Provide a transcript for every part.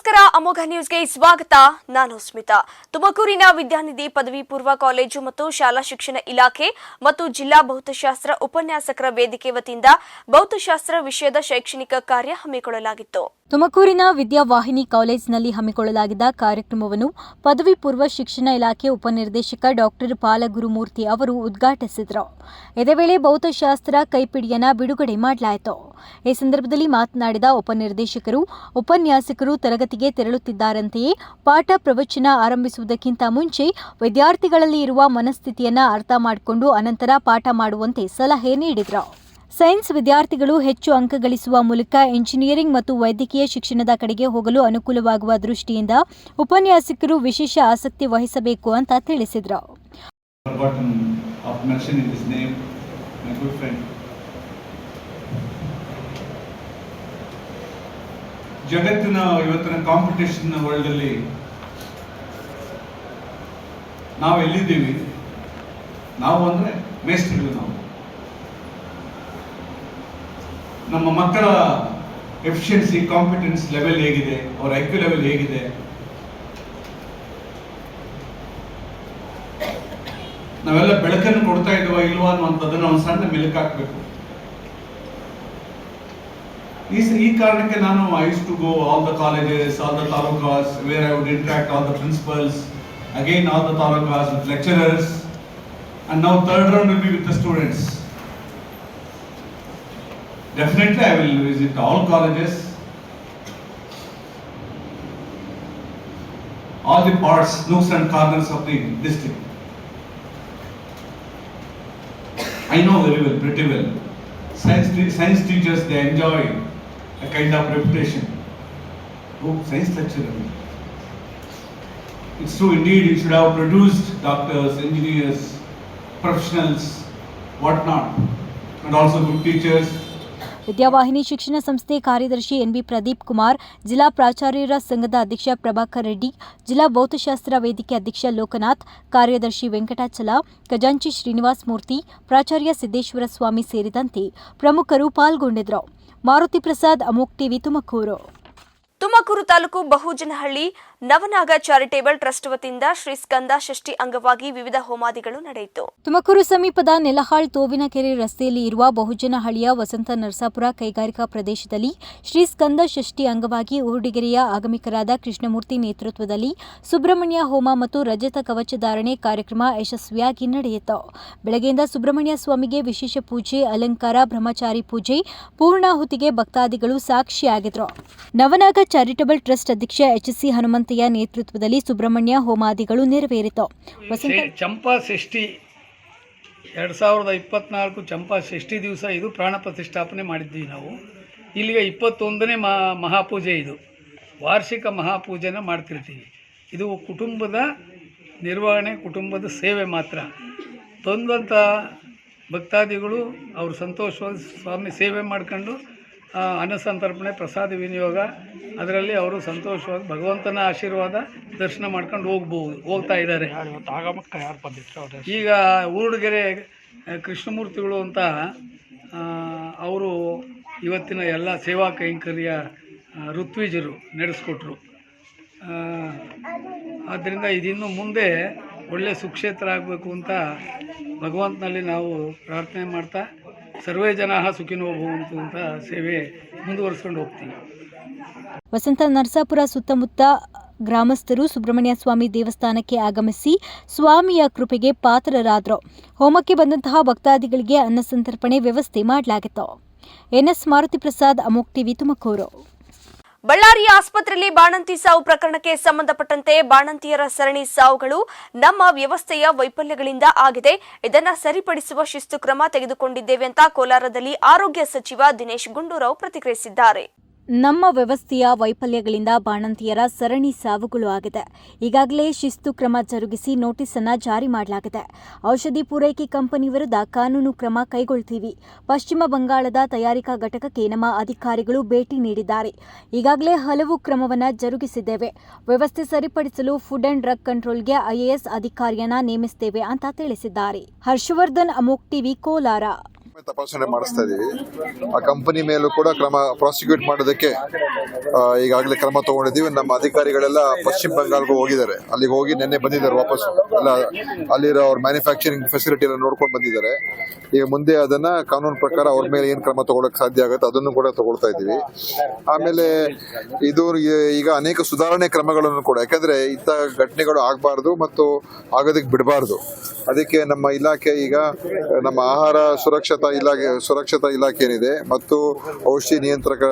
ನಮಸ್ಕಾರ, ಅಮೋಘ ನ್ಯೂಸ್ಗೆ ಸ್ವಾಗತ. ನಾನು ಸ್ಮಿತಾ. ತುಮಕೂರಿನ ವಿದ್ಯಾನಿಧಿ ಪದವಿ ಪೂರ್ವ ಕಾಲೇಜು ಮತ್ತು ಶಾಲಾ ಶಿಕ್ಷಣ ಇಲಾಖೆ ಮತ್ತು ಜಿಲ್ಲಾ ಭೌತಶಾಸ್ತ್ರ ಉಪನ್ಯಾಸಕರ ವೇದಿಕೆ ವತಿಯಿಂದ ಭೌತಶಾಸ್ತ್ರ ವಿಷಯದ ಶೈಕ್ಷಣಿಕ ಕಾರ್ಯ ಹಮ್ಮಿಕೊಳ್ಳಲಾಗಿತ್ತು. ತುಮಕೂರಿನ ವಿದ್ಯಾವಾಹಿನಿ ಕಾಲೇಜಿನಲ್ಲಿ ಹಮ್ಮಿಕೊಳ್ಳಲಾಗಿದ್ದ ಕಾರ್ಯಕ್ರಮವನ್ನು ಪದವಿ ಪೂರ್ವ ಶಿಕ್ಷಣ ಇಲಾಖೆ ಉಪನಿರ್ದೇಶಕ ಡಾಕ್ಟರ್ ಬಾಲಗುರುಮೂರ್ತಿ ಅವರು ಉದ್ಘಾಟಿಸಿದರು. ಇದೇ ವೇಳೆ ಭೌತಶಾಸ್ತ್ರ, ಕೈಪಿಡಿಯನ್ನ ಬಿಡುಗಡೆ ಮಾಡಲಾಯಿತು. ಈ ಸಂದರ್ಭದಲ್ಲಿ ಮಾತನಾಡಿದ ಉಪನಿರ್ದೇಶಕರು, ಉಪನ್ಯಾಸಕರು ತರಗತಿಗೆ ತೆರಳುತ್ತಿದ್ದಾರಂತೆಯೇ ಪಾಠ ಪ್ರವಚನ ಆರಂಭಿಸುವುದಕ್ಕಿಂತ ಮುಂಚೆ ವಿದ್ಯಾರ್ಥಿಗಳಲ್ಲಿ ಇರುವ ಮನಸ್ಥಿತಿಯನ್ನು ಅರ್ಥ ಮಾಡಿಕೊಂಡು ಅನಂತರ ಪಾಠ ಮಾಡುವಂತೆ ಸಲಹೆ ನೀಡಿದರು. ಸೈನ್ಸ್ ವಿದ್ಯಾರ್ಥಿಗಳು ಹೆಚ್ಚು ಅಂಕ ಗಳಿಸುವ ಮೂಲಕ ಇಂಜಿನಿಯರಿಂಗ್ ಮತ್ತು ವೈದ್ಯಕೀಯ ಶಿಕ್ಷಣದ ಕಡೆಗೆ ಹೋಗಲು ಅನುಕೂಲವಾಗುವ ದೃಷ್ಟಿಯಿಂದ ಉಪನ್ಯಾಸಕರು ವಿಶೇಷ ಆಸಕ್ತಿ ವಹಿಸಬೇಕು ಅಂತ ತಿಳಿಸಿದರು. ಜಗತ್ತಿನ ಇವತ್ತಿನ ಕಾಂಪಿಟೇಷನ್ ವರ್ಲ್ಡಲ್ಲಿ ನಾವು ಎಲ್ಲಿದ್ದೀವಿ ನಾವು ಅಂದ್ರೆ ಮೇಸ್ತ್ರಿಗಳು ನಾವು. ನಮ್ಮ ಮಕ್ಕಳ ಎಫಿಷಿಯನ್ಸಿ ಕಾಂಪಿಟೆನ್ಸ್ ಲೆವೆಲ್ ಹೇಗಿದೆ, ಅವರ ಐ ಕ್ಯೂ ಲೆವೆಲ್ ಹೇಗಿದೆ? ನಾವೆಲ್ಲ ಬೆಳಕನ್ನು ಕೊಡ್ತಾ ಇದ್ದೀವ ಇಲ್ವಾ ಅನ್ನುವಂಥದ್ದನ್ನು ಒಂದು ಸಣ್ಣ ಮೆಲುಕು ಹಾಕಬೇಕು. ಈ ಈ ಕಾರಣಕ್ಕೆ ನಾನು I use to go all the colleges all the talukas where I would interact all the principals again all the talukas with lecturers and ನಾವು third round with the students Definitely I will visit all colleges, all the parts, nooks and corners of the district. I know very well, pretty well. Science, science teachers, they enjoy a kind of reputation. Oh, science lecturer. It's true indeed, you should have produced doctors, engineers, professionals, whatnot, and also good teachers, Vidyavahini ಶಿಕ್ಷಣ ಸಂಸ್ಥೆ ಕಾರ್ಯದರ್ಶಿ NB Pradeep Kumar, ಜಿಲ್ಲಾ ಪ್ರಾಚಾರ್ಯರ ಸಂಘದ ಅಧ್ಯಕ್ಷ ಪ್ರಭಾಕರ್ ರೆಡ್ಡಿ, ಜಿಲ್ಲಾ ಭೌತಶಾಸ್ತ್ರ ವೇದಿಕೆ ಅಧ್ಯಕ್ಷ ಲೋಕನಾಥ್, ಕಾರ್ಯದರ್ಶಿ ವೆಂಕಟಾಚಲ, ಖಜಾಂಚಿ ಶ್ರೀನಿವಾಸ್ ಮೂರ್ತಿ, ಪ್ರಾಚಾರ್ಯ ಸಿದ್ದೇಶ್ವರ ಸ್ವಾಮಿ ಸೇರಿದಂತೆ ಪ್ರಮುಖರು ಪಾಲ್ಗೊಂಡಿದ್ದರು. Maruti Prasad, Amogh TV Tumakuru. Tumakuru taluk Bahujanahalli Navanaga charitable trust ವತಿಯಿಂದ ಶ್ರೀ ಸ್ಕಂದ ಷಷ್ಠಿ ಅಂಗವಾಗಿ ವಿವಿಧ ಹೋಮಾದಿಗಳು ನಡೆಯಿತು. ತುಮಕೂರು ಸಮೀಪದ ನೆಲಹಾಳ್ ತೋವಿನಕೆರೆ ರಸ್ತೆಯಲ್ಲಿ ಇರುವ ಬಹುಜನಹಳ್ಳಿಯ ವಸಂತ ನರಸಾಪುರ ಕೈಗಾರಿಕಾ ಪ್ರದೇಶದಲ್ಲಿ ಶ್ರೀ ಸ್ಕಂದ ಷಷ್ಠಿ ಅಂಗವಾಗಿ ಊರ್ಡಿಗೆರೆಯ ಆಗಮಿಕರಾದ ಕೃಷ್ಣಮೂರ್ತಿ ನೇತೃತ್ವದಲ್ಲಿ ಸುಬ್ರಹ್ಮಣ್ಯ ಹೋಮ ಮತ್ತು ರಜತ ಕವಚ ಧಾರಣೆ ಕಾರ್ಯಕ್ರಮ ಯಶಸ್ವಿಯಾಗಿ ನಡೆಯಿತು. ಬೆಳಗ್ಗೆಯಿಂದ ಸುಬ್ರಹ್ಮಣ್ಯ ಸ್ವಾಮಿಗೆ ವಿಶೇಷ ಪೂಜೆ, ಅಲಂಕಾರ, ಬ್ರಹ್ಮಚಾರಿ ಪೂಜೆ, ಪೂರ್ಣಾಹುತಿಗೆ ಭಕ್ತಾದಿಗಳು ಸಾಕ್ಷಿಯಾಗಿದ್ರು. ನವನಾಗ ಚಾರಿಟಬಲ್ ಟ್ರಸ್ಟ್ ಅಧ್ಯಕ್ಷ ಎಚ್ ಸಿ ಹನುಮಂತಯ್ಯ ನೇತೃತ್ವದಲ್ಲಿ ಸುಬ್ರಹ್ಮಣ್ಯ ಹೋಮಾದಿಗಳು ನೆರವೇರಿತು. ಚಂಪಾ ಷಷ್ಠಿ ಎರಡು ಸಾವಿರದ ಇಪ್ಪತ್ನಾಲ್ಕು ಚಂಪಾ ಷಷ್ಠಿ ದಿವಸ ಇದು ಪ್ರಾಣ ಪ್ರತಿಷ್ಠಾಪನೆ ಮಾಡಿದ್ವಿ ನಾವು. ಇಲ್ಲಿಗೆ ಇಪ್ಪತ್ತೊಂದನೇ ಮಹಾ ಮಹಾಪೂಜೆ ಇದು. ವಾರ್ಷಿಕ ಮಹಾಪೂಜೆನ ಮಾಡ್ತಿರ್ತೀವಿ. ಇದು ಕುಟುಂಬದ ನಿರ್ವಹಣೆ, ಕುಟುಂಬದ ಸೇವೆ ಮಾತ್ರ. ಬಂದಂಥ ಭಕ್ತಾದಿಗಳು ಅವರು ಸಂತೋಷವಾಗಿ ಸ್ವಾಮಿ ಸೇವೆ ಮಾಡ್ಕೊಂಡು ಆ, ಅನ್ನಸಂತರ್ಪಣೆ ಪ್ರಸಾದ ವಿನಿಯೋಗ ಅದರಲ್ಲಿ ಅವರು ಸಂತೋಷವಾಗಿ ಭಗವಂತನ ಆಶೀರ್ವಾದ ದರ್ಶನ ಮಾಡ್ಕೊಂಡು ಹೋಗ್ಬೋದು ಹೋಗ್ತಾ ಇದ್ದಾರೆ. ಈಗ ಊರುಗೆರೆ ಕೃಷ್ಣಮೂರ್ತಿಗಳು ಅಂತ ಅವರು ಇವತ್ತಿನ ಎಲ್ಲ ಸೇವಾ ಕೈಂಕರ್ಯ ಋತ್ವಿಜರು ನಡೆಸ್ಕೊಟ್ರು. ಆದ್ದರಿಂದ ಇದಿನ್ನು ಮುಂದೆ ಒಳ್ಳೆಯ ಸುಕ್ಷೇತ್ರ ಆಗಬೇಕು ಅಂತ ಭಗವಂತನಲ್ಲಿ ನಾವು ಪ್ರಾರ್ಥನೆ ಮಾಡ್ತಾ ಸರ್ವೇ ಜನ ಸುಖಿನೋ ಭವಂತು ಅಂತ ಸೇವೆ ಮುಂದುವರಿಸ್ಕೊಂಡು ಹೋಗ್ತೀವಿ. ವಸಂತ ನರಸಾಪುರ ಸುತ್ತಮುತ್ತ ಗ್ರಾಮಸ್ಥರು ಸುಬ್ರಹ್ಮಣ್ಯ ಸ್ವಾಮಿ ದೇವಸ್ಥಾನಕ್ಕೆ ಆಗಮಿಸಿ ಸ್ವಾಮಿಯ ಕೃಪೆಗೆ ಪಾತ್ರರಾದರು. ಹೋಮಕ್ಕೆ ಬಂದಂತಹ ಭಕ್ತಾದಿಗಳಿಗೆ ಅನ್ನಸಂತರ್ಪಣೆ ವ್ಯವಸ್ಥೆ ಮಾಡಲಾಗಿತ್ತು. ಎನ್ಎಸ್ ಮಾರುತಿ ಪ್ರಸಾದ್ ಅಮೋಕ್ ಟಿವಿ ತುಮಕೂರು. ಬಳ್ಳಾರಿಯ ಆಸ್ಪತ್ರೆಯಲ್ಲಿ ಬಾಣಂತಿ ಸಾವು ಪ್ರಕರಣಕ್ಕೆ ಸಂಬಂಧಪಟ್ಟಂತೆ ಬಾಣಂತಿಯರ ಸರಣಿ ಸಾವುಗಳು ನಮ್ಮ ವ್ಯವಸ್ಥೆಯ ವೈಫಲ್ಯಗಳಿಂದ ಆಗಿದೆ. ಇದನ್ನು ಸರಿಪಡಿಸುವ ಶಿಸ್ತು ಕ್ರಮ ತೆಗೆದುಕೊಂಡಿದ್ದೇವೆ ಅಂತ ಕೋಲಾರದಲ್ಲಿ ಆರೋಗ್ಯ ಸಚಿವ ದಿನೇಶ್ ಗುಂಡೂರಾವ್ ಪ್ರತಿಕ್ರಿಯಿಸಿದ್ದಾರೆ. ನಮ್ಮ ವ್ಯವಸ್ಥೆಯ ವೈಫಲ್ಯಗಳಿಂದ ಬಾಣಂತಿಯರ ಸರಣಿ ಸಾವುಗಳು ಆಗಿದೆ. ಈಗಾಗಲೇ ಶಿಸ್ತು ಕ್ರಮ ಜರುಗಿಸಿ ನೋಟಿಸ್ ಅನ್ನು ಜಾರಿ ಮಾಡಲಾಗಿದೆ. ಔಷಧಿ ಪೂರೈಕೆ ಕಂಪನಿ ವಿರುದ್ಧ ಕಾನೂನು ಕ್ರಮ ಕೈಗೊಳ್ತೀವಿ. ಪಶ್ಚಿಮ ಬಂಗಾಳದ ತಯಾರಿಕಾ ಘಟಕಕ್ಕೆ ನಮ್ಮ ಅಧಿಕಾರಿಗಳು ಭೇಟಿ ನೀಡಿದ್ದಾರೆ. ಈಗಾಗಲೇ ಹಲವು ಕ್ರಮವನ್ನು ಜರುಗಿಸಿದ್ದೇವೆ. ವ್ಯವಸ್ಥೆ ಸರಿಪಡಿಸಲು ಫುಡ್ ಅಂಡ್ ಡ್ರಗ್ ಕಂಟ್ರೋಲ್ಗೆ ಐಎಎಸ್ ಅಧಿಕಾರಿಯನ್ನ ನೇಮಿಸುತ್ತೇವೆ ಅಂತ ತಿಳಿಸಿದ್ದಾರೆ. ಹರ್ಷವರ್ಧನ್ ಅಮೋಕ್ ಟಿವಿ, ಕೋಲಾರ. ತಪಾಸಣೆ ಮಾಡಿಸ್ತಾ ಇದೀವಿ. ಆ ಕಂಪನಿ ಮೇಲೂ ಕೂಡ ಕ್ರಮ ಪ್ರಾಸಿಕ್ಯೂಟ್ ಮಾಡೋದಕ್ಕೆ ಈಗಾಗಲೇ ಕ್ರಮ ತಗೊಂಡಿದ್ದೀವಿ. ನಮ್ಮ ಅಧಿಕಾರಿಗಳೆಲ್ಲ ಪಶ್ಚಿಮ ಬಂಗಾಲ್ಗೂ ಹೋಗಿದ್ದಾರೆ. ಅಲ್ಲಿಗೆ ಹೋಗಿ ನಿನ್ನೆ ಬಂದಿದ್ದಾರೆ ವಾಪಸ್. ಎಲ್ಲ ಅಲ್ಲಿರೋ ಅವ್ರ ಮ್ಯಾನುಫ್ಯಾಕ್ಚರಿಂಗ್ ಫೆಸಿಲಿಟಿ ಎಲ್ಲ ನೋಡ್ಕೊಂಡು ಬಂದಿದ್ದಾರೆ. ಈಗ ಮುಂದೆ ಅದನ್ನ ಕಾನೂನು ಪ್ರಕಾರ ಅವ್ರ ಮೇಲೆ ಏನು ಕ್ರಮ ತಗೊಳಕ್ ಸಾಧ್ಯ ಆಗುತ್ತೆ ಅದನ್ನು ಕೂಡ ತಗೊಳ್ತಾ ಇದ್ದೀವಿ. ಆಮೇಲೆ ಇದು ಈಗ ಅನೇಕ ಸುಧಾರಣೆ ಕ್ರಮಗಳನ್ನು ಕೂಡ, ಯಾಕಂದ್ರೆ ಇಂಥ ಘಟನೆಗಳು ಆಗಬಾರ್ದು ಮತ್ತು ಆಗೋದಕ್ಕೆ ಬಿಡಬಾರ್ದು. ಅದಕ್ಕೆ ನಮ್ಮ ಇಲಾಖೆ ಈಗ ನಮ್ಮ ಆಹಾರ ಸುರಕ್ಷತಾ ಇಲಾಖೆ, ಸುರಕ್ಷತಾ ಇಲಾಖೆ ಏನಿದೆ ಮತ್ತು ಔಷಧಿ ನಿಯಂತ್ರಕ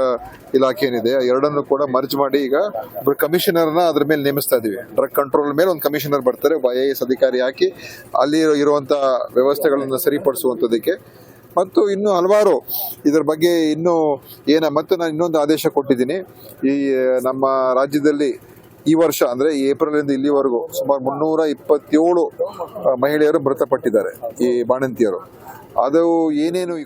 ಇಲಾಖೆ ಏನಿದೆ ಎರಡನ್ನು ಕೂಡ ಮರ್ಜ್ ಮಾಡಿ ಈಗ ಕಮಿಷನರ್ ಕಮಿಷನರ್ನ ಅದ್ರ ಮೇಲೆ ನೇಮಿಸ್ತಾ ಇದೀವಿ ಡ್ರಗ್ ಕಂಟ್ರೋಲ್ ಮೇಲೆ ಒಂದು ಕಮಿಷನರ್ ಬರ್ತಾರೆ, ಒಬ್ಬ ಐ ಅಧಿಕಾರಿ ಹಾಕಿ ಅಲ್ಲಿ ಇರುವಂತಹ ವ್ಯವಸ್ಥೆಗಳನ್ನು ಸರಿಪಡಿಸುವಂತದಕ್ಕೆ ಮತ್ತು ಇನ್ನು ಹಲವಾರು ಇದರ ಬಗ್ಗೆ ಇನ್ನು ಏನ ಮತ್ತು ನಾನು ಇನ್ನೊಂದು ಆದೇಶ ಕೊಟ್ಟಿದ್ದೀನಿ. ಈ, ನಮ್ಮ ರಾಜ್ಯದಲ್ಲಿ ಈ ವರ್ಷ ಅಂದ್ರೆ ಈ ಏಪ್ರಿಲ್ ಇಂದ ಇಲ್ಲಿವರೆಗೂ ಸುಮಾರು ಮುನ್ನೂರ ಇಪ್ಪತ್ತೇಳು ಮಹಿಳೆಯರು ಮೃತಪಟ್ಟಿದ್ದಾರೆ, ಈ ಬಾಣಂತಿಯರು. ಅದು ಏನೇನು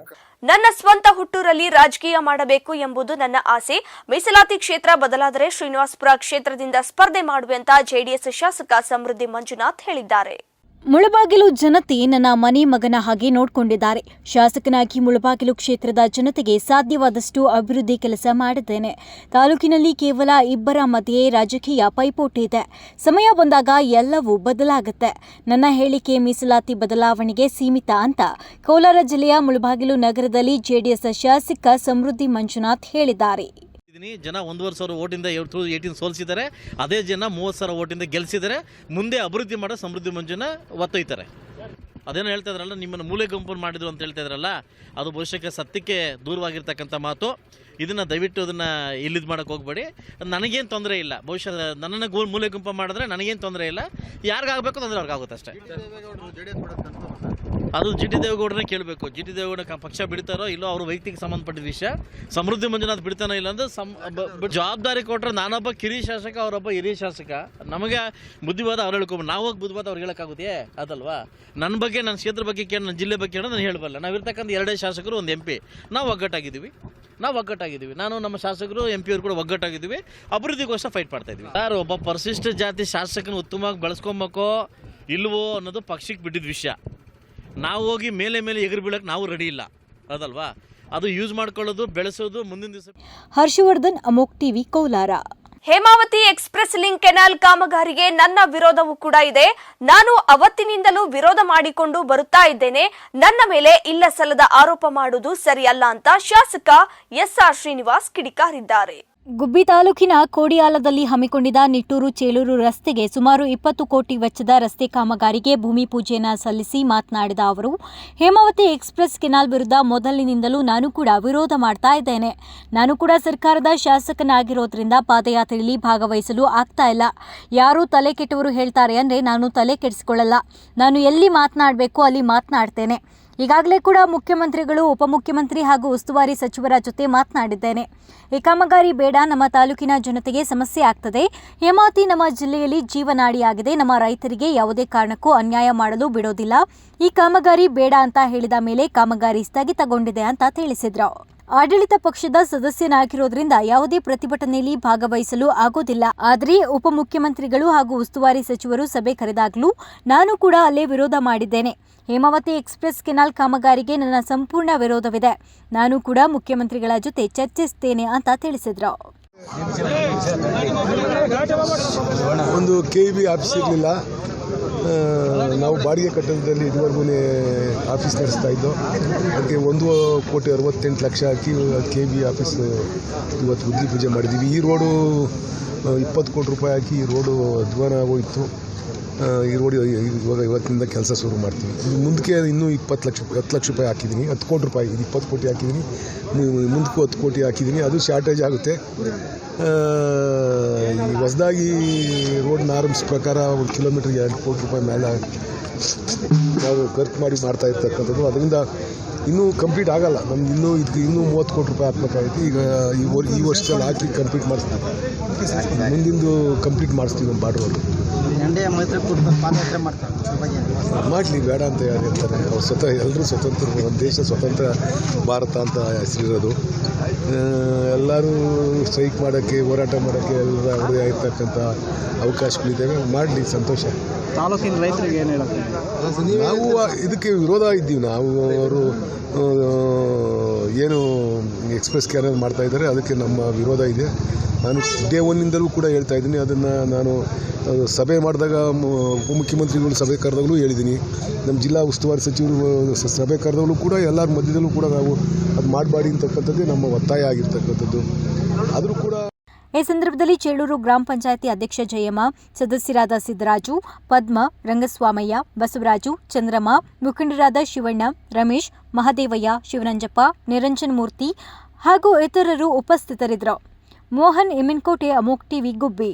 ನನ್ನ ಸ್ವಂತ ಹುಟ್ಟೂರಲ್ಲಿ ರಾಜಕೀಯ ಮಾಡಬೇಕು ಎಂಬುದು ನನ್ನ ಆಸೆ. ಮೀಸಲಾತಿ ಕ್ಷೇತ್ರ ಬದಲಾದರೆ ಶ್ರೀನಿವಾಸಪುರ ಕ್ಷೇತ್ರದಿಂದ ಸ್ಪರ್ಧೆ ಮಾಡುವೆ ಅಂತ ಜೆಡಿಎಸ್ ಶಾಸಕ ಸಮೃದ್ಧಿ ಮಂಜುನಾಥ್ ಹೇಳಿದ್ದಾರೆ. ಮುಳಬಾಗಿಲು ಜನತೆ ನನ್ನ ಮನೆ ಮಗನ ಹಾಗೆ ನೋಡಿಕೊಂಡಿದ್ದಾರೆ. ಶಾಸಕನಾಗಿ ಮುಳಬಾಗಿಲು ಕ್ಷೇತ್ರದ ಜನತೆಗೆ ಸಾಧ್ಯವಾದಷ್ಟು ಅಭಿವೃದ್ಧಿ ಕೆಲಸ ಮಾಡಿದ್ದೇನೆ. ತಾಲೂಕಿನಲ್ಲಿ ಕೇವಲ ಇಬ್ಬರ ಮಧ್ಯೆ ರಾಜಕೀಯ ಪೈಪೋಟಿ ಇದೆ. ಸಮಯ ಬಂದಾಗ ಎಲ್ಲವೂ ಬದಲಾಗುತ್ತೆ. ನನ್ನ ಹೇಳಿಕೆ ಮೀಸಲಾತಿ ಬದಲಾವಣೆಗೆ ಸೀಮಿತ ಅಂತ ಕೋಲಾರ ಜಿಲ್ಲೆಯ ಮುಳಬಾಗಿಲು ನಗರದಲ್ಲಿ ಜೆಡಿಎಸ್ ಶಾಸಕ ಸಮೃದ್ಧಿ ಮಂಜುನಾಥ್ ಹೇಳಿದ್ದಾರೆ. ಇದೀನಿ ಜನ ಒಂದೂವರೆ ಸಾವಿರ ಓಟಿಂದ ಟೂ ಏಯ್ಟೀನ್ ಸೋಲಿಸಿದ್ದಾರೆ. ಅದೇ ಜನ ಮೂವತ್ತು ಸಾವಿರ ಓಟಿಂದ ಗೆಲ್ಸಿದ್ದಾರೆ. ಮುಂದೆ ಅಭಿವೃದ್ಧಿ ಮಾಡೋ ಸಮೃದ್ಧಿ ಮಂಜುನ ಒತ್ತೊಯ್ತಾರೆ. ಅದೇನೋ ಹೇಳ್ತಾ ಇದ್ರಲ್ಲ, ನಿಮ್ಮನ್ನು ಮೂಲೆ ಗುಂಪು ಮಾಡಿದ್ರು ಅಂತ ಹೇಳ್ತಾ ಇದ್ರಲ್ಲ, ಅದು ಭವಿಷ್ಯಕ್ಕೆ ಸತ್ಯಕ್ಕೆ ದೂರವಾಗಿರ್ತಕ್ಕಂಥ ಮಾತು. ಇದನ್ನು ದಯವಿಟ್ಟು ಅದನ್ನು ಇಲ್ಲಿದ್ದು ಮಾಡೋಕ್ಕೆ ಹೋಗಬೇಡಿ. ನನಗೇನು ತೊಂದರೆ ಇಲ್ಲ. ಭವಿಷ್ಯ ನನ್ನನ್ನು ಗೋ, ಮೂಲೆ ಗುಂಪು ಮಾಡಿದ್ರೆ ನನಗೇನು ತೊಂದರೆ ಇಲ್ಲ. ಯಾರಿಗಾಗಬೇಕು ತೊಂದರೆ ಅವ್ರಿಗಾಗುತ್ತೆ ಅಷ್ಟೇ. ಅದು ಜಿ ಟಿ ದೇವೇಗೌಡರೇ ಕೇಳಬೇಕು. ಜಿ ಟಿ ದೇವೇಗೌಡ ಪಕ್ಷ ಬಿಡ್ತಾರೋ ಇಲ್ಲೋ ಅವ್ರ ವೈಯಕ್ತಿಕ ಸಂಬಂಧಪಟ್ಟಿದ ವಿಷಯ. ಸಮೃದ್ಧಿ ಮಂಜುನಾಥ್ ಬಿಡ್ತಾನೋ ಇಲ್ಲ ಅಂದ್ರೆ ಜವಾಬ್ದಾರಿ ಕೊಟ್ಟರೆ ನಾನೊಬ್ಬ ಕಿರಿ ಶಾಸಕ, ಅವರೊಬ್ಬ ಹಿರಿಯ ಶಾಸಕ. ನಮಗೆ ಬುದ್ಧಿವಾದ ಅವ್ರು ಹೇಳ್ಕೊಬೋದು ನಾವು ಹೋಗಿ ಬುದ್ಧಿವಾದ ಅವ್ರಿಗೆ ಹೇಳೋಕ್ಕಾಗುತ್ತೆ ಅದಲ್ವಾ? ನನ್ನ ಬಗ್ಗೆ ನನ್ನ ಕ್ಷೇತ್ರ ಬಗ್ಗೆ ಕೇಳಿ ನನ್ನ ಜಿಲ್ಲೆ ಬಗ್ಗೆ ನಾನು ಹೇಳಬಲ್ಲ. ನಾವು ಇರ್ತಕ್ಕಂಥ ಎರಡೇ ಶಾಸಕರು ಒಂದು ಎಂ ಪಿ. ನಾವು ಒಗ್ಗಟ್ಟಾಗಿದ್ದೀವಿ. ನಾವು ಒಗ್ಗಟ್ಟಾಗಿದ್ದೀವಿ. ನಾನು ನಮ್ಮ ಶಾಸಕರು, ಎಂ ಪಿಯವರು ಕೂಡ ಒಗ್ಗಟ್ಟಾಗಿದ್ದೀವಿ. ಅಭಿವೃದ್ಧಿಗೋಸ್ಕರ ಫೈಟ್ ಮಾಡ್ತಾ ಇದ್ದೀವಿ ಯಾರು ಒಬ್ಬ ಪರಿಶಿಷ್ಟ ಜಾತಿ ಶಾಸಕನ ಉತ್ತಮವಾಗಿ ಬಳಸ್ಕೊಬೇಕೋ ಇಲ್ವೋ ಅನ್ನೋದು ಪಕ್ಷಕ್ಕೆ ಬಿಟ್ಟಿದ್ದ ವಿಷಯ. ನಾವು ಹೋಗಿ ಮೇಲೆ ಮೇಲೆ ಎಗರು ಬೀಳಕ್ಕೆ ನಾವು ರೆಡಿ ಇಲ್ಲ. ಅದಲ್ವಾ? ಅದು ಯೂಸ್ ಮಾಡ್ಕೊಳ್ಳೋದು ಬೆಳೆಸೋದು ಮುಂದಿನ ದಿವಸ Harshavardhan Amogh TV Kolar. Hemavathi express link canal ಕಾಮಗಾರಿಗೆ ನನ್ನ ವಿರೋಧವೂ ಕೂಡ ಇದೆ. ನಾನು ಅವತ್ತಿನಿಂದಲೂ ವಿರೋಧ ಮಾಡಿಕೊಂಡು ಬರುತ್ತಾ ಇದ್ದೇನೆ. ನನ್ನ ಮೇಲೆ ಇಲ್ಲ ಸಲ್ಲದ ಆರೋಪ ಮಾಡುವುದು ಸರಿಯಲ್ಲ ಅಂತ ಶಾಸಕ ಎಸ್ಆರ್ ಶ್ರೀನಿವಾಸ್ ಕಿಡಿಕಾರಿದ್ದಾರೆ. ಗುಬ್ಬಿ ತಾಲೂಕಿನ ಕೋಡಿಯಾಲದಲ್ಲಿ ಹಮ್ಮಿಕೊಂಡಿದ್ದ ನಿಟ್ಟೂರು ಚೇಲೂರು ರಸ್ತೆಗೆ ಸುಮಾರು ಇಪ್ಪತ್ತು ಕೋಟಿ ವೆಚ್ಚದ ರಸ್ತೆ ಕಾಮಗಾರಿಗೆ ಭೂಮಿ ಪೂಜೆಯನ್ನು ಸಲ್ಲಿಸಿ ಮಾತನಾಡಿದ ಅವರು, ಹೇಮಾವತಿ ಎಕ್ಸ್ಪ್ರೆಸ್ ಕೆನಾಲ್ ವಿರುದ್ಧ ಮೊದಲಿನಿಂದಲೂ ನಾನು ಕೂಡ ವಿರೋಧ ಮಾಡ್ತಾ ಇದ್ದೇನೆ. ನಾನು ಕೂಡ ಸರ್ಕಾರದ ಶಾಸಕನಾಗಿರೋದ್ರಿಂದ ಪಾದಯಾತ್ರೆಯಲ್ಲಿ ಭಾಗವಹಿಸಲು ಆಗ್ತಾ ಇಲ್ಲ. ಯಾರೂ ತಲೆ ಕೆಟ್ಟವರು ಹೇಳ್ತಾರೆ ಅಂದರೆ ನಾನು ತಲೆ ಕೆಡಿಸಿಕೊಳ್ಳಲ್ಲ. ನಾನು ಎಲ್ಲಿ ಮಾತನಾಡಬೇಕು ಅಲ್ಲಿ ಮಾತನಾಡ್ತೇನೆ. ಈಗಾಗಲೇ ಕೂಡ ಮುಖ್ಯಮಂತ್ರಿಗಳು, ಉಪಮುಖ್ಯಮಂತ್ರಿ ಹಾಗೂ ಉಸ್ತುವಾರಿ ಸಚಿವರ ಜೊತೆ ಮಾತನಾಡಿದ್ದೇನೆ. ಈ ಕಾಮಗಾರಿ ಬೇಡ, ನಮ್ಮ ತಾಲೂಕಿನ ಜನತೆಗೆ ಸಮಸ್ಯೆ ಆಗ್ತದೆ. ಹೇಮಾವತಿ ನಮ್ಮ ಜಿಲ್ಲೆಯಲ್ಲಿ ಜೀವನಾಡಿಯಾಗಿದೆ. ನಮ್ಮ ರೈತರಿಗೆ ಯಾವುದೇ ಕಾರಣಕ್ಕೂ ಅನ್ಯಾಯ ಮಾಡಲು ಬಿಡೋದಿಲ್ಲ. ಈ ಕಾಮಗಾರಿ ಬೇಡ ಅಂತ ಹೇಳಿದ ಮೇಲೆ ಕಾಮಗಾರಿ ಸ್ಥಗಿತಗೊಂಡಿದೆ ಅಂತ ತಿಳಿಸಿದ್ರು. ಆಡಳಿತ ಪಕ್ಷದ ಸದಸ್ಯನಾಗಿರೋದ್ರಿಂದ ಯಾವುದೇ ಪ್ರತಿಭಟನೆಯಲ್ಲಿ ಭಾಗವಹಿಸಲು ಆಗೋದಿಲ್ಲ. ಆದರೆ ಉಪಮುಖ್ಯಮಂತ್ರಿಗಳು ಹಾಗೂ ಉಸ್ತುವಾರಿ ಸಚಿವರು ಸಭೆ ಕರೆದಾಗಲೂ ನಾನು ಕೂಡ ಅಲ್ಲೇ ವಿರೋಧ ಮಾಡಿದ್ದೇನೆ. ಹೇಮಾವತಿ ಎಕ್ಸ್ಪ್ರೆಸ್ ಕೆನಾಲ್ ಕಾಮಗಾರಿಗೆ ನನ್ನ ಸಂಪೂರ್ಣ ವಿರೋಧವಿದೆ. ನಾನು ಕೂಡ ಮುಖ್ಯಮಂತ್ರಿಗಳ ಜೊತೆ ಚರ್ಚಿಸ್ತೇನೆ ಅಂತ ತಿಳಿಸಿದರು. ಒಂದು ಕೆ ಬಿ ಆಫೀಸ್ ಇರಲಿಲ್ಲ. ನಾವು ಬಾಡಿಗೆ ಕಟ್ಟಡದಲ್ಲಿ ಇದುವರೆಗೂ ಆಫೀಸ್ ನಡೆಸ್ತಾ ಇದ್ದೋ, ಅದಕ್ಕೆ ಒಂದು ಕೋಟಿ ಅರವತ್ತೆಂಟು ಲಕ್ಷ ಹಾಕಿ ಕೆ ಬಿ ಆಫೀಸ್ ಇವತ್ತು ಬುದ್ಧಿ ಪೂಜೆ ಮಾಡಿದ್ದೀವಿ. ಈ ರೋಡು ಇಪ್ಪತ್ತು ಕೋಟಿ ರೂಪಾಯಿ ಹಾಕಿ ಈ ರೋಡು ಅಧ್ವಾನ ಆಗೋಯಿತು. ಈ ರೋಡಿ ಇವಾಗ ಇವತ್ತಿಂದ ಕೆಲಸ ಶುರು ಮಾಡ್ತೀವಿ ಮುಂದಕ್ಕೆ ಇನ್ನೂ ಇಪ್ಪತ್ತು ಲಕ್ಷ, ಹತ್ತು ಲಕ್ಷ ರೂಪಾಯಿ ಹಾಕಿದ್ದೀನಿ. ಹತ್ತು ಕೋಟಿ ರೂಪಾಯಿ ಇದು ಇಪ್ಪತ್ತು ಕೋಟಿ ಹಾಕಿದ್ದೀನಿ. ಮುಂದಕ್ಕೂ ಹತ್ತು ಕೋಟಿ ಹಾಕಿದ್ದೀನಿ. ಅದು ಶಾರ್ಟೇಜ್ ಆಗುತ್ತೆ. ಈ ಹೊಸದಾಗಿ ರೋಡ್ ನಾರ್ಮ್ಸ್ ಪ್ರಕಾರ ಒಂದು ಕಿಲೋಮೀಟ್ರಿಗೆ ಎರಡು ಕೋಟಿ ರೂಪಾಯಿ ಮೇಲೆ ನಾವು ಖರ್ಚು ಮಾಡಿ ಮಾಡ್ತಾ ಇರ್ತಕ್ಕಂಥದ್ದು. ಅದರಿಂದ ಇನ್ನೂ ಕಂಪ್ಲೀಟ್ ಆಗಲ್ಲ. ನಮ್ಗೆ ಇನ್ನೂ ಇದಕ್ಕೆ ಇನ್ನೂ ಮೂವತ್ತು ಕೋಟಿ ರೂಪಾಯಿ ಹಾಕ್ಬೇಕಾಗಿತ್ತು. ಈಗ ಈ ವರ್- ಈ ವರ್ಷದಲ್ಲಿ ಹಾಕಿ ಕಂಪ್ಲೀಟ್ ಮಾಡಿಸ್ತೀವಿ. ಮುಂದಿಂದು ಕಂಪ್ಲೀಟ್ ಮಾಡಿಸ್ತೀವಿ ನಮ್ಮ ಬಾರ್ಡ್ರ್ ರೋಡ್ ಮೈತ್ರಿ ಮೈತ್ರಿಕೂಟದ ಪಾದಯಾತ್ರೆ ಮಾಡ್ತಾರೆ ಅದ್ರ ಬಗ್ಗೆ ಮಾಡಲಿ ಬೇಡ ಅಂತ ಯಾರು ಹೇಳ್ತಾರೆ ಅವ್ರು ಸ್ವತಃ ಎಲ್ಲರೂ ಸ್ವತಂತ್ರ ಒಂದು ದೇಶ ಸ್ವತಂತ್ರ ಭಾರತ ಅಂತ ಹೆಸರಿರೋದು. ಎಲ್ಲರೂ ಸ್ಟ್ರೈಕ್ ಮಾಡೋಕ್ಕೆ ಹೋರಾಟ ಮಾಡೋಕ್ಕೆ ಎಲ್ಲ ಅವರೇ ಆಗಿರ್ತಕ್ಕಂಥ ಅವಕಾಶಗಳಿದ್ದಾವೆ. ಮಾಡಲಿ ಸಂತೋಷ. ತಾಲೂಕಿನ ರೈತರಿಗೆ ಏನು ಹೇಳುತ್ತೆ ನಾವು ಇದಕ್ಕೆ ವಿರೋಧ ಇದ್ದೀವಿ ನಾವು. ಅವರು ಆ, ಏನು ಎಕ್ಸ್ಪ್ರೆಸ್ ಕ್ಯಾರಿಯರ್ ಮಾಡ್ತಾ ಇದ್ದಾರೆ. ಅದಕ್ಕೆ ನಮ್ಮ ವಿರೋಧ ಇದೆ. ನಾನು ಡೇ ಒನ್ನಿಂದಲೂ ಕೂಡ ಹೇಳ್ತಾ ಇದ್ದೀನಿ. ಅದನ್ನು ನಾನು ಸಭೆ ಮಾಡಿದಾಗ ಉಪಮುಖ್ಯಮಂತ್ರಿಗಳು ಸಭೆ ಕರೆದಾಗಲೂ ಹೇಳಿದ್ದೀನಿ. ನಮ್ಮ ಜಿಲ್ಲಾ ಉಸ್ತುವಾರಿ ಸಚಿವರು ಸಭೆ ಕರೆದಾಗಲೂ ಕೂಡ, ಎಲ್ಲರ ಮಧ್ಯದಲ್ಲೂ ಕೂಡ ನಾವು ಅದು ಮಾಡಬಾಡಿ ಅಂತಕ್ಕಂಥದ್ದೇ ನಮ್ಮ ಒತ್ತಾಯ ಆಗಿರ್ತಕ್ಕಂಥದ್ದು. ಆದರೂ ಕೂಡ ಈ ಸಂದರ್ಭದಲ್ಲಿ ಚೇಳೂರು ಗ್ರಾಮ ಪಂಚಾಯಿತಿ ಅಧ್ಯಕ್ಷ ಜಯಮ್ಮ, ಸದಸ್ಯರಾದ ಸಿದ್ದರಾಜು, ಪದ್ಮ, ರಂಗಸ್ವಾಮಯ್ಯ, ಬಸವರಾಜು, ಚಂದ್ರಮ್ಮ, ಮುಖಂಡರಾದ ಶಿವಣ್ಣ, ರಮೇಶ್, ಮಹದೇವಯ್ಯ, ಶಿವರಂಜಪ್ಪ, ನಿರಂಜನ್ ಮೂರ್ತಿ ಹಾಗೂ ಇತರರು ಉಪಸ್ಥಿತರಿದ್ದರು. ಮೋಹನ್ ಇಮಿನ್ಕೋಟೆ ಅಮೋಕ್ ಟಿವಿ ಗುಬ್ಬಿ.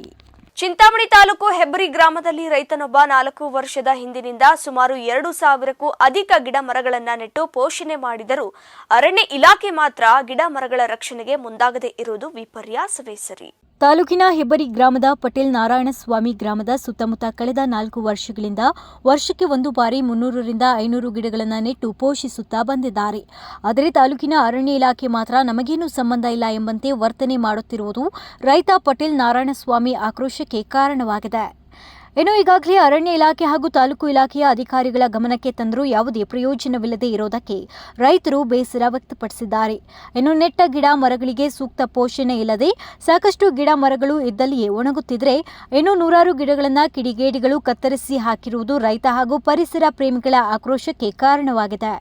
ಚಿಂತಾಮಣಿ ತಾಲೂಕು ಹೆಬ್ಬರಿ ಗ್ರಾಮದಲ್ಲಿ ರೈತನೊಬ್ಬ ನಾಲ್ಕು ವರ್ಷದ ಹಿಂದಿನಿಂದ ಸುಮಾರು ಎರಡು ಸಾವಿರಕ್ಕೂ ಅಧಿಕ ಗಿಡ ಮರಗಳನ್ನು ನೆಟ್ಟು ಪೋಷಣೆ ಮಾಡಿದರೂ ಅರಣ್ಯ ಇಲಾಖೆ ಮಾತ್ರ ಗಿಡ ಮರಗಳ ರಕ್ಷಣೆಗೆ ಮುಂದಾಗದೇ ಇರುವುದು ವಿಪರ್ಯಾಸವೇ ಸರಿ. ತಾಲೂಕಿನ ಹೆಬ್ಬರಿ ಗ್ರಾಮದ ಪಟೇಲ್ ನಾರಾಯಣಸ್ವಾಮಿ ಗ್ರಾಮದ ಸುತ್ತಮುತ್ತ ಕಳೆದ ನಾಲ್ಕು ವರ್ಷಗಳಿಂದ ವರ್ಷಕ್ಕೆ ಒಂದು ಬಾರಿ ಮುನ್ನೂರರಿಂದ ಐನೂರು ಗಿಡಗಳನ್ನು ನೆಟ್ಟು ಪೋಷಿಸುತ್ತಾ ಬಂದಿದ್ದಾರೆ. ಆದರೆ ತಾಲೂಕಿನ ಅರಣ್ಯ ಇಲಾಖೆ ಮಾತ್ರ ನಮಗೇನು ಸಂಬಂಧ ಇಲ್ಲ ಎಂಬಂತೆ ವರ್ತನೆ ಮಾಡುತ್ತಿರುವುದು ರೈತ ಪಟೇಲ್ ನಾರಾಯಣಸ್ವಾಮಿ ಆಕ್ರೋಶಕ್ಕೆ ಕಾರಣವಾಗಿದೆ. ಇನ್ನು ಈಗಾಗಲೇ ಅರಣ್ಯ ಇಲಾಖೆ ಹಾಗೂ ತಾಲೂಕು ಇಲಾಖೆಯ ಅಧಿಕಾರಿಗಳ ಗಮನಕ್ಕೆ ತಂದರೂ ಯಾವುದೇ ಪ್ರಯೋಜನವಿಲ್ಲದೆ ಇರೋದಕ್ಕೆ ರೈತರು ಬೇಸರ ವ್ಯಕ್ತಪಡಿಸಿದ್ದಾರೆ. ಇನ್ನು ನೆಟ್ಟ ಗಿಡ ಮರಗಳಿಗೆ ಸೂಕ್ತ ಪೋಷಣೆ ಇಲ್ಲದೆ ಸಾಕಷ್ಟು ಗಿಡ ಮರಗಳು ಇದ್ದಲ್ಲಿಯೇ ಒಣಗುತ್ತಿದ್ರೆ ಇನ್ನು ನೂರಾರು ಗಿಡಗಳನ್ನು ಕಿಡಿಗೇಡಿಗಳು ಕತ್ತರಿಸಿ ಹಾಕಿರುವುದು ರೈತ ಹಾಗೂ ಪರಿಸರ ಪ್ರೇಮಿಗಳ ಆಕ್ರೋಶಕ್ಕೆ ಕಾರಣವಾಗಿದೆ.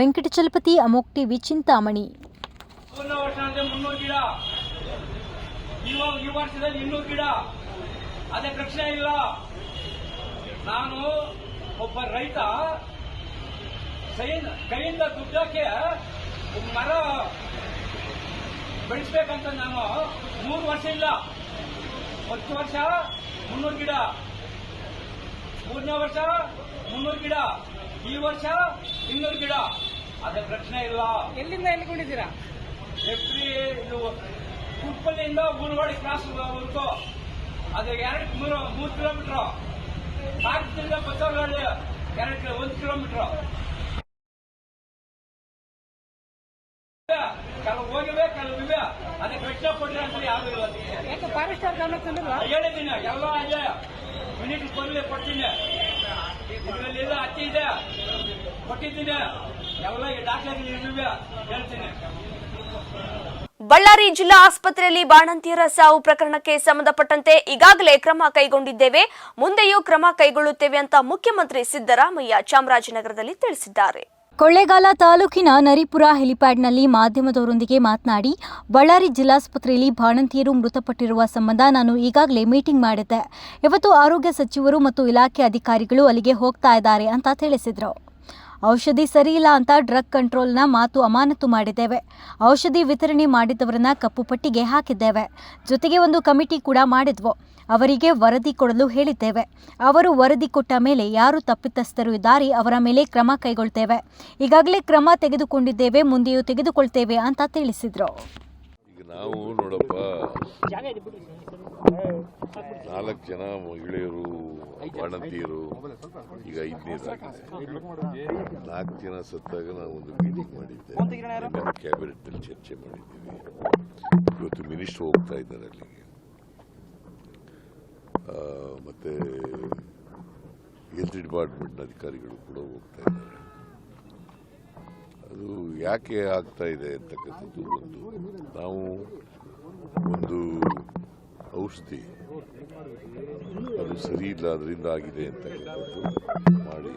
ವೆಂಕಟಚಲಪತಿ ಅಮೋಕ್ ಟಿವಿ, ಚಿಂತಾಮಣಿ. ಈ ವರ್ಷದಲ್ಲಿ ಇನ್ನೂ ಗಿಡ. ಅದಕ್ಕೆ ಪ್ರಶ್ನೆ ಇಲ್ಲ. ನಾನು ಒಬ್ಬ ರೈತ ಕೈಯಿಂದ ದುಡ್ಡಕ್ಕೆ ಮರ ಬೆಳೆಸ್ಬೇಕಂತ ನಾನು ಮೂರು ವರ್ಷ ಇಲ್ಲ. ಹತ್ತು ವರ್ಷ ಮುನ್ನೂರು ಗಿಡ. ಮೂರನೇ ವರ್ಷ ಮುನ್ನೂರು ಗಿಡ. ಈ ವರ್ಷ ಇನ್ನೂರು ಗಿಡ. ಅದೇ ಪ್ರಶ್ನೆ ಇಲ್ಲ. ಎಲ್ಲಿಂದ ಎಲ್ಲಿಕೊಂಡಿದ್ದೀರಾ ಎಫ್ರಿ ಇದು ಕುಪ್ಪಲಿಯಿಂದ ಗುಲ್ವಾಡಿ ಕ್ರಾಸ್ ವರ್ಗು ಅದು ಎರಡು ಮೂರು ಮೂರು ಕಿಲೋಮೀಟರ್. ನಾಲ್ಕರಿಂದ ಬಸವನಹಳ್ಳಿ ಎರಡು ಒಂದ್ ಕಿಲೋಮೀಟರ್. ಕೆಲವು ಹೋಗಿವೆ ಕೆಲವು ಇವೆ ಅದಕ್ಕೆ ರಕ್ಷಣೆ ಕೊಟ್ಟರೆ ಅಂತ ಯಾರು ಇಲ್ಲ ಹೇಳಿದ್ದೀನಿ ಎಲ್ಲ ಇದೆ. ಮಿನಿಟ್ ಬಂದ್ರೆ ಕೊಡ್ತೀನಿ. ಇದರಲ್ಲಿ ಎಲ್ಲ ಹತ್ತಿ ಇದೆ. ಕೊಟ್ಟಿದ್ದೀನಿ. ಎಲ್ಲ ಡಾಕ್ಟರ್ ಹೇಳ್ತೀನಿ. ಬಳ್ಳಾರಿ ಜಿಲ್ಲಾ ಆಸ್ಪತ್ರೆಯಲ್ಲಿ ಬಾಣಂತಿಯರ ಸಾವು ಪ್ರಕರಣಕ್ಕೆ ಸಂಬಂಧಪಟ್ಟಂತೆ ಈಗಾಗಲೇ ಕ್ರಮ ಕೈಗೊಂಡಿದ್ದೇವೆ. ಮುಂದೆಯೂ ಕ್ರಮ ಕೈಗೊಳ್ಳುತ್ತೇವೆ ಅಂತ ಮುಖ್ಯಮಂತ್ರಿ ಸಿದ್ದರಾಮಯ್ಯ ಚಾಮರಾಜನಗರದಲ್ಲಿ ತಿಳಿಸಿದ್ದಾರೆ. ಕೊಳ್ಳೇಗಾಲ ತಾಲೂಕಿನ ನರಿಪುರ ಹೆಲಿಪ್ಯಾಡ್ನಲ್ಲಿ ಮಾಧ್ಯಮದವರೊಂದಿಗೆ ಮಾತನಾಡಿ, ಬಳ್ಳಾರಿ ಜಿಲ್ಲಾಸ್ಪತ್ರೆಯಲ್ಲಿ ಬಾಣಂತಿಯರು ಮೃತಪಟ್ಟಿರುವ ಸಂಬಂಧ ನಾನು ಈಗಾಗಲೇ ಮೀಟಿಂಗ್ ಮಾಡಿದ್ದೆ. ಇವತ್ತು ಆರೋಗ್ಯ ಸಚಿವರು ಮತ್ತು ಇಲಾಖೆ ಅಧಿಕಾರಿಗಳು ಅಲ್ಲಿಗೆ ಹೋಗ್ತಾ ಇದ್ದಾರೆ ಅಂತ ತಿಳಿಸಿದರು. ಔಷಧಿ ಸರಿಯಿಲ್ಲ ಅಂತ ಡ್ರಗ್ ಕಂಟ್ರೋಲ್ನ ಮಾತು ಅಮಾನತು ಮಾಡಿದ್ದೇವೆ. ಔಷಧಿ ವಿತರಣೆ ಮಾಡಿದವರನ್ನ ಕಪ್ಪು ಪಟ್ಟಿಗೆ ಹಾಕಿದ್ದೇವೆ. ಜೊತೆಗೆ ಒಂದು ಕಮಿಟಿ ಕೂಡ ಮಾಡಿದ್ವು. ಅವರಿಗೆ ವರದಿ ಕೊಡಲು ಹೇಳಿದ್ದೇವೆ. ಅವರು ವರದಿ ಕೊಟ್ಟ ಮೇಲೆ ಯಾರು ತಪ್ಪಿತಸ್ಥರು ಇದ್ದಾರೆ ಅವರ ಮೇಲೆ ಕ್ರಮ ಕೈಗೊಳ್ತೇವೆ. ಈಗಾಗಲೇ ಕ್ರಮ ತೆಗೆದುಕೊಂಡಿದ್ದೇವೆ, ಮುಂದೆಯೂ ತೆಗೆದುಕೊಳ್ತೇವೆ ಅಂತ ತಿಳಿಸಿದರು. ನಾಲ್ಕು ಜನ ಮಹಿಳೆಯರು ಬಾಣಂತಿಯರು ಈಗ ಐದನೇದಾಗಿದೆ ನಾಲ್ಕು ಜನ ಸತ್ತಾಗ ನಾವು ಒಂದು ಮೀಟಿಂಗ್ ಮಾಡಿದ್ದೆ ಕ್ಯಾಬಿನೆಟ್ನಲ್ಲಿ ಚರ್ಚೆ ಮಾಡಿದ್ದೀವಿ. ಇವತ್ತು ಮಿನಿಸ್ಟರ್ ಹೋಗ್ತಾ ಇದ್ದಾರೆ ಅಲ್ಲಿಗೆ. ಮತ್ತೆ ಹೆಲ್ತ್ ಡಿಪಾರ್ಟ್ಮೆಂಟ್ ಅಧಿಕಾರಿಗಳು ಕೂಡ ಹೋಗ್ತಾ ಇದ್ದಾರೆ. ಅದು ಯಾಕೆ ಆಗ್ತಾ ಇದೆ ಅಂತಕ್ಕಂಥದ್ದು ಒಂದು, ನಾವು ಒಂದು ಔಷಧಿ. ಅದು ಸರಿ ಇಲ್ಲ ಅದರಿಂದ ಆಗಿದೆ ಅಂತಕ್ಕಂಥದ್ದು ಮಾಡಿ.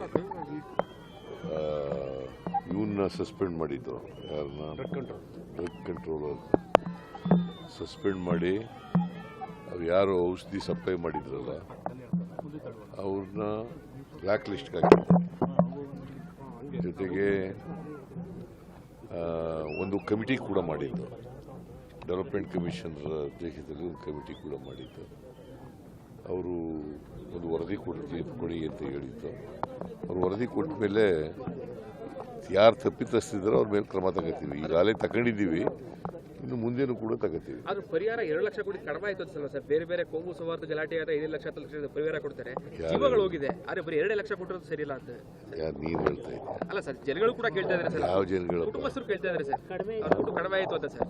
ಇವನ್ನ ಸಸ್ಪೆಂಡ್ ಮಾಡಿದ್ದು. ಯಾರನ್ನ ಡ್ರಗ್ ಕಂಟ್ರೋಲ್ ಸಸ್ಪೆಂಡ್ ಮಾಡಿ ಅವ್ರು ಯಾರು ಔಷಧಿ ಸಪ್ಲೈ ಮಾಡಿದ್ರಲ್ಲ ಅವ್ರನ್ನ ಬ್ಲ್ಯಾಕ್ ಲಿಸ್ಟ್ಗೆ ಹಾಕಿದ್ರು. ಜೊತೆಗೆ ಒಂದು ಕಮಿಟಿ ಕೂಡ ಮಾಡಿದ್ದು. ಡೆವಲಪ್ಮೆಂಟ್ ಕಮಿಷನರ್ ಅಧ್ಯಕ್ಷತೆಯಲ್ಲಿ ಒಂದು ಕಮಿಟಿ ಕೂಡ ಮಾಡಿದ್ದು ಅವರು ಒಂದು ವರದಿ ಕೊಡ್ತೀವಿ ಕೊಡಿ ಅಂತ ಹೇಳಿತ್ತು. ಅವರು ವರದಿ ಕೊಟ್ಟ ಮೇಲೆ ಯಾರು ತಪ್ಪಿತಸ್ತಿದ್ರು ಅವ್ರ ಮೇಲೆ ಕ್ರಮ ತಗೋತೀವಿ. ಈಗಾಗಲೇ ತಗೊಂಡಿದ್ದೀವಿ ಇನ್ನು ಮುಂದೇನು ಕೂಡ ತಗೋತೀವಿ. ಅದು ಪರಿಹಾರ ಎರಡು ಲಕ್ಷ ಕೋಟಿ ಕಡಿಮೆ ಆಯ್ತು ಸರ್? ಬೇರೆ ಬೇರೆ ಕೋಮು ಸವಾರ್ಥ ಗಲಾಟೆ ಆದರೆ ಐದು ಲಕ್ಷ ಹತ್ತು ಲಕ್ಷ ಪರಿಹಾರ ಕೊಡ್ತಾರೆ. ಜೀವಗಳು ಹೋಗಿದೆ. ಆದ್ರೆ ಬರೀ ಎರಡೇ ಲಕ್ಷ ಕೊಟ್ಟಿರೋದು ಸರಿ ಇಲ್ಲ ಅಂತ. ಯಾರು ನೀನು ಹೇಳ್ತಾ ಇದ್ದೆ ಅಲ್ಲ ಸರ್ ಜನಗಳು ಕೂಡ ಕೇಳ್ತಾ ಇದ್ದಾರೆ ಸರ್. ಯಾವ ಜನಗಳು? ಕುಟುಂಬಸ್ಥರು ಕೇಳ್ತಾ ಇದ್ದಾರೆ ಸರ್. ಕಡಿಮೆ ಆಯ್ತು ಅಂತ ಸರ್.